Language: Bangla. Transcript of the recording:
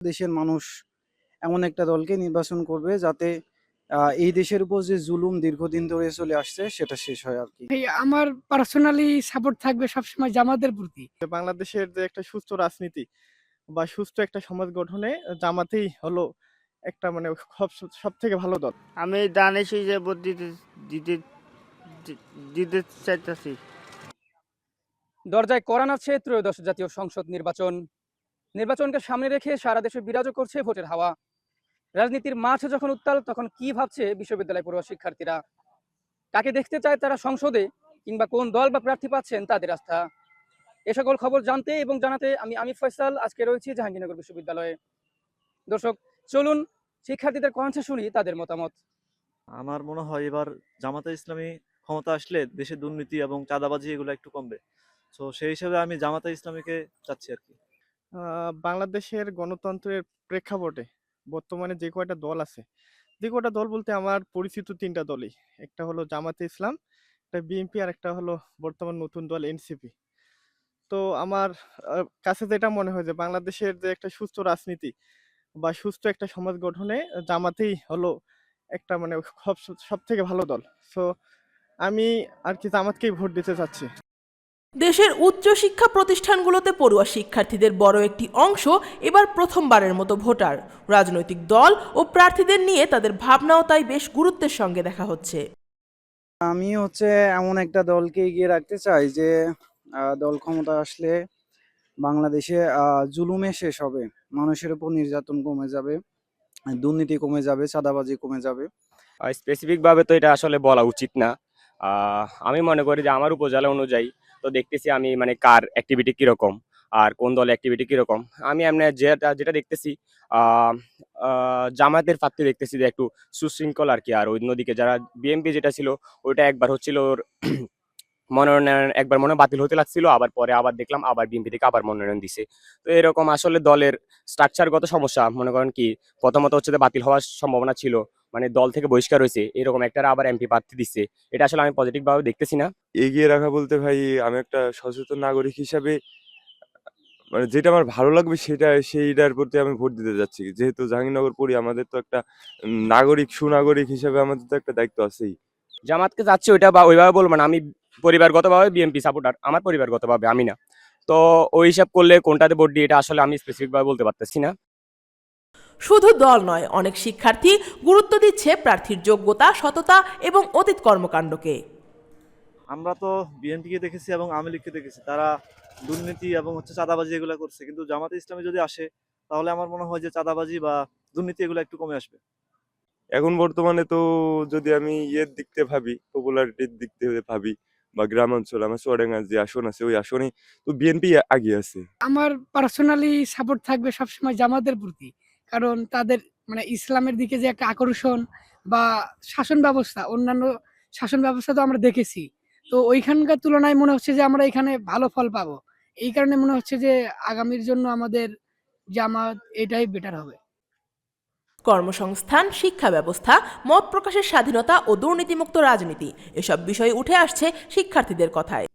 দেশের মানুষ এমন একটা দলকে নির্বাচন করবে যাতে এই দেশের উপর যে জুলুম দীর্ঘদিন ধরে চলে আসছে সেটা শেষ হয় আর কি। আমার পার্সোনালি সাপোর্ট থাকবে সবসময় জামাতের প্রতি। বাংলাদেশের যে একটা সুস্থ রাজনীতি বা সুস্থ একটা সমাজ গঠনে জামাতেই হলো একটা মানে সব থেকে ভালো দল। আমি দানেশ যে ভোট দিতে দিতে দিতে চাইতেছি। দরজায় করান আছে ত্রয়োদশ জাতীয় সংসদ নির্বাচন। নির্বাচনকে সামনে রেখে সারা দেশে বিরাজ করছে ভোটের হাওয়া। রাজনীতির মাঠ যখন উত্তাল, তখন কি ভাবছে বিশ্ববিদ্যালয় পড়ুয়া শিক্ষার্থীরা? কাকে দেখতে চায় তারা সংসদে কিংবা কোন দল বা প্রার্থী পাচ্ছেন তাদের আস্থা? এ সকল খবর জানতে এবং জানাতে আমি আমি ফয়সাল, আজকে রয়েছি জাহাঙ্গীরনগর বিশ্ববিদ্যালয়ে। দর্শক, চলুন শিক্ষার্থীদের কণ্ঠে শুনি তাদের মতামত। আমার মনে হয় এবার জামাতে ইসলামী ক্ষমতা আসলে দেশে দুর্নীতি এবং চাঁদাবাজি এগুলো একটু কমবে। তো সেই হিসাবে আমি জামাতে ইসলামীকে চাচ্ছি আর কি। বাংলাদেশের গণতন্ত্রের প্রেক্ষাপটে বর্তমানে যে কয়টা দল আছে, যে কয়টা দল বলতে আমার পরিচিত তিনটা দলই। একটা হলো জামাতে ইসলাম, একটা বিএনপি আর একটা হলো বর্তমান নতুন দল এনসিপি। তো আমার কাছে যেটা মনে হয় যে বাংলাদেশের যে একটা সুস্থ রাজনীতি বা সুস্থ একটা সমাজ গঠনে জামাতেই হলো একটা মানে সব সব থেকে ভালো দল। সো আমি আর কি জামাতকেই ভোট দিতে চাচ্ছি। দেশের উচ্চশিক্ষা প্রতিষ্ঠানগুলোতে পড়ুয়া শিক্ষার্থীদের বড় একটি অংশ এবার প্রথমবারের মতো ভোটার। রাজনৈতিক দল ও প্রার্থীদের নিয়ে তাদের ভাবনাও তাই বেশ গুরুত্বের সঙ্গে দেখা হচ্ছে। আমি হচ্ছে এমন একটা দলকে এগিয়ে রাখতে চাই যে দল ক্ষমতা আসলে বাংলাদেশে জুলুমে শেষ হবে। মানুষের উপর নির্যাতন কমে যাবে দুর্নীতি কমে যাবে চাঁদাবাজি কমে যাবে। স্পেসিফিক ভাবে তো এটা আসলে বলা উচিত না। আমি মনে করি যে আমার উপজেলা অনুযায়ী তো দেখতেছি আমি মানে কার অ্যাক্টিভিটি কীরকম, আর কোন দলের অ্যাক্টিভিটি কীরকম। আমি এমনি যেটা যেটা দেখতেছি জামায়াতের প্রার্থী দেখতেছি যে একটু সুশৃঙ্খল আর কি। আর অন্যদিকে যারা বিএমপি যেটা ছিল, ওইটা একবার হচ্ছিল ওর মনোনয়ন, একবার মনে বাতিল হতে লাগছিল, আবার পরে আবার দেখলাম, আবার বিএনপি থেকে আবার মনোনয়ন দিছে। তো এরকম আসলে দলের স্ট্রাকচারগত সমস্যা। মনে করেন কি, প্রথমত হচ্ছে বাতিল হওয়ার সম্ভাবনা ছিল মানে দল থেকে বহিষ্কার হয়েছে এরকম একটা আবার এমপি প্রার্থী দিচ্ছে এটা আসলে আমি পজিটিভ ভাবে দেখতেছি না। এগিয়ে রাখা বলতে ভাই আমি একটা সচেতন নাগরিক হিসাবে মানে যেটা আমার ভালো লাগবে সেটা সেইটার প্রতি আমি ভোট দিতে যাচ্ছি। যেহেতু জাহাঙ্গীরনগর পড়ি আমাদের তো একটা নাগরিক সুনাগরিক হিসাবে আমাদের তো একটা দায়িত্ব আছেই। জামাতকে যাচ্ছে ওইটা বা ওইভাবে বলব না আমি পরিবারগতভাবে বিএনপি সাপোর্টার আমার পরিবারগতভাবে আমি না। তো ওই হিসাব করলে কোনটাতে ভোট দিই এটা আসলে আমি স্পেসিফিক ভাবে বলতে পারতেছি না। শুধু দল নয় অনেক শিক্ষার্থী গুরুত্ব দিচ্ছে প্রার্থীর যোগ্যতা সততা এবং অতীত কর্মকাণ্ডকে। আমরা তো বিএনপিকে দেখেছি এবং আওয়ামী লীগকে দেখেছি। তারা দুর্নীতি এবং হচ্ছে চাঁদাবাজি এগুলো করছে। কিন্তু জামাতে ইসলামী যদি আসে তাহলে আমার মনে হয় যে চাঁদাবাজি বা দুর্নীতি এগুলো একটু কমে আসবে। এখন বর্তমানে তো যদি আমি ইয়ের দিক থেকে ভাবি পপুলারিটির দিক থেকে ভাবি বা গ্রামাঞ্চল আমার চুয়াডাঙ্গা যে আসন আছে ওই আসনে তো বিএনপি আগে আছে। আমার পার্সোনালি সাপোর্ট থাকবে সবসময় জামাতের প্রতি। কারণ তাদের মানে ইসলামের দিকে যে একটা আকর্ষণ বা শাসন ব্যবস্থা, অন্যান্য শাসন ব্যবস্থা তো আমরা দেখেছি। তো ওইখানকার তুলনায় মনে হচ্ছে যে আমরা এখানে ভালো ফল পাবো। এই কারণে মনে হচ্ছে যে আগামীর জন্য আমাদের জামাত এটাই বেটার হবে। কর্মসংস্থান, শিক্ষা ব্যবস্থা, মত প্রকাশের স্বাধীনতা ও দুর্নীতিমুক্ত রাজনীতি, এসব বিষয় উঠে আসছে শিক্ষার্থীদের কথায়।